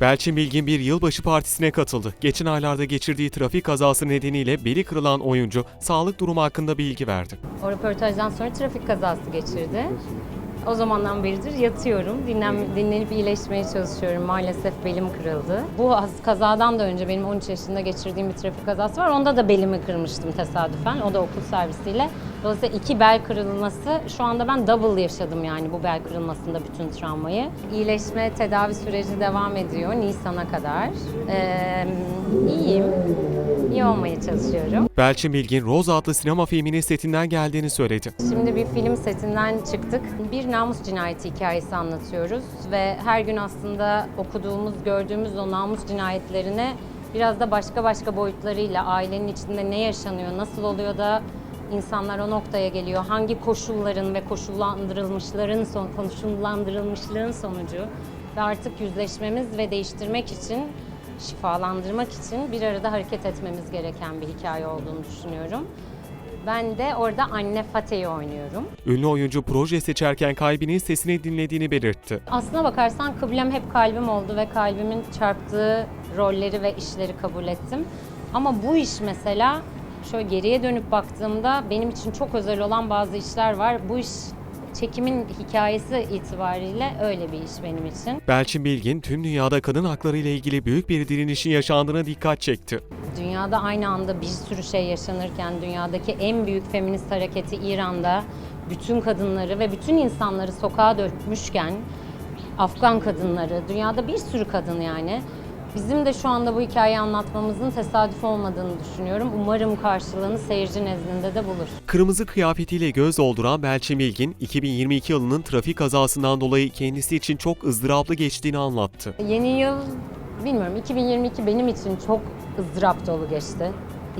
Belçin Bilgin bir yılbaşı partisine katıldı. Geçen aylarda geçirdiği trafik kazası nedeniyle beli kırılan oyuncu sağlık durumu hakkında bilgi verdi. O röportajdan sonra trafik kazası geçirdi. O zamandan beridir yatıyorum. Dinlen, dinlenip iyileşmeye çalışıyorum. Maalesef belim kırıldı. Bu az- kazadan da önce benim 13 yaşında geçirdiğim bir trafik kazası var. Onda da belimi kırmıştım tesadüfen. O da okul servisiyle. Dolayısıyla iki bel kırılması şu anda ben double yaşadım yani bu bel kırılmasında bütün travmayı. İyileşme tedavi süreci devam ediyor Nisan'a kadar. Ee, iyiyim. İyi olmaya çalışıyorum. Belçin Bilgin Rose adlı sinema filminin setinden geldiğini söyledi. Şimdi bir film setinden çıktık. Bir namus cinayeti hikayesi anlatıyoruz ve her gün aslında okuduğumuz, gördüğümüz o namus cinayetlerine biraz da başka başka boyutlarıyla ailenin içinde ne yaşanıyor, nasıl oluyor da insanlar o noktaya geliyor, hangi koşulların ve koşullandırılmışların son koşullandırılmışlığın sonucu ve artık yüzleşmemiz ve değiştirmek için şifalandırmak için bir arada hareket etmemiz gereken bir hikaye olduğunu düşünüyorum. Ben de orada anne Fatih'i oynuyorum. Ünlü oyuncu proje seçerken kalbinin sesini dinlediğini belirtti. Aslına bakarsan kıblem hep kalbim oldu ve kalbimin çarptığı rolleri ve işleri kabul ettim. Ama bu iş mesela şöyle geriye dönüp baktığımda benim için çok özel olan bazı işler var. Bu iş çekimin hikayesi itibariyle öyle bir iş benim için. Belçin Bilgin tüm dünyada kadın hakları ile ilgili büyük bir direnişin yaşandığına dikkat çekti. Dünyada aynı anda bir sürü şey yaşanırken dünyadaki en büyük feminist hareketi İran'da bütün kadınları ve bütün insanları sokağa dökmüşken Afgan kadınları, dünyada bir sürü kadın yani. Bizim de şu anda bu hikayeyi anlatmamızın tesadüf olmadığını düşünüyorum. Umarım karşılığını seyirci nezdinde de bulur. Kırmızı kıyafetiyle göz dolduran Belçin Bilgin, 2022 yılının trafik kazasından dolayı kendisi için çok ızdıraplı geçtiğini anlattı. Yeni yıl bilmiyorum 2022 benim için çok ızdırap dolu geçti.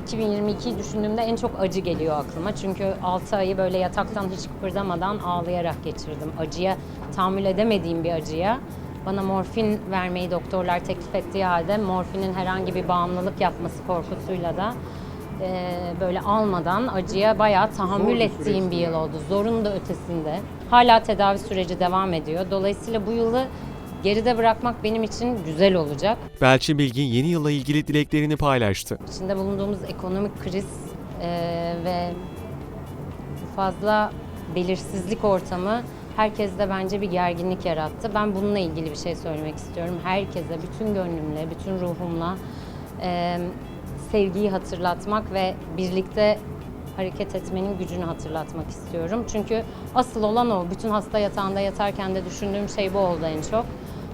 2022'yi düşündüğümde en çok acı geliyor aklıma. Çünkü 6 ayı böyle yataktan hiç kıpırdamadan ağlayarak geçirdim. Acıya tahammül edemediğim bir acıya. Bana morfin vermeyi doktorlar teklif ettiği halde morfinin herhangi bir bağımlılık yapması korkusuyla da e, böyle almadan acıya bayağı tahammül ettiğim bir yıl oldu. Zorun da ötesinde. Hala tedavi süreci devam ediyor. Dolayısıyla bu yılı geride bırakmak benim için güzel olacak. Belçin Bilgin yeni yılla ilgili dileklerini paylaştı. İçinde bulunduğumuz ekonomik kriz e, ve fazla belirsizlik ortamı herkeste bence bir gerginlik yarattı. Ben bununla ilgili bir şey söylemek istiyorum. Herkese, bütün gönlümle, bütün ruhumla e, sevgiyi hatırlatmak ve birlikte hareket etmenin gücünü hatırlatmak istiyorum. Çünkü asıl olan o. Bütün hasta yatağında yatarken de düşündüğüm şey bu oldu en çok.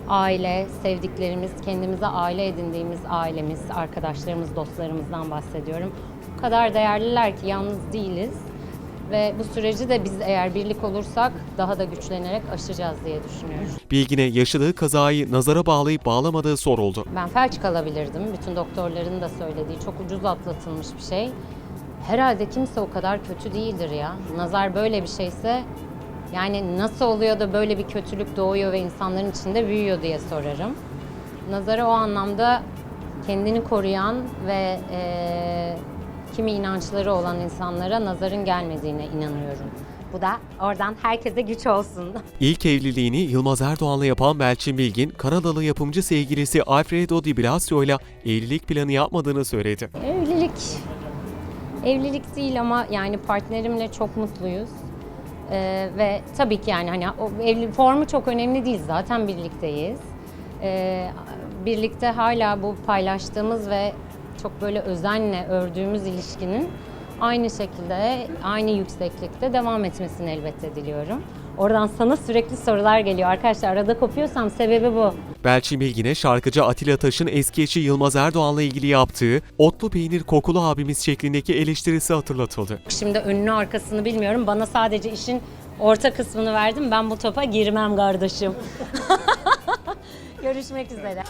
Aile, sevdiklerimiz, kendimize aile edindiğimiz ailemiz, arkadaşlarımız, dostlarımızdan bahsediyorum. O kadar değerliler ki yalnız değiliz. Ve bu süreci de biz eğer birlik olursak daha da güçlenerek aşacağız diye düşünüyorum. Bilgin'e yaşadığı kazayı nazara bağlayıp bağlamadığı soruldu. Ben felç kalabilirdim. Bütün doktorların da söylediği çok ucuz atlatılmış bir şey. Herhalde kimse o kadar kötü değildir ya. Nazar böyle bir şeyse yani nasıl oluyor da böyle bir kötülük doğuyor ve insanların içinde büyüyor diye sorarım. Nazara o anlamda kendini koruyan ve eee, kimi inançları olan insanlara nazarın gelmediğine inanıyorum. Bu da oradan herkese güç olsun. İlk evliliğini Yılmaz Erdoğan'la yapan Belçin Bilgin, Kanadalı yapımcı sevgilisi Alfredo Di Blasio ile evlilik planı yapmadığını söyledi. Evlilik evlilik değil ama yani partnerimle çok mutluyuz. Ee, ve tabii ki yani hani o evli formu çok önemli değil zaten birlikteyiz. Ee, birlikte hala bu paylaştığımız ve çok böyle özenle ördüğümüz ilişkinin aynı şekilde, aynı yükseklikte devam etmesini elbette diliyorum. Oradan sana sürekli sorular geliyor. Arkadaşlar arada kopuyorsam sebebi bu. Belçin Bilgin'e şarkıcı Atilla Taş'ın eski eşi Yılmaz Erdoğan'la ilgili yaptığı otlu peynir kokulu abimiz şeklindeki eleştirisi hatırlatıldı. Şimdi önünü arkasını bilmiyorum. Bana sadece işin orta kısmını verdim. Ben bu topa girmem kardeşim. Görüşmek üzere.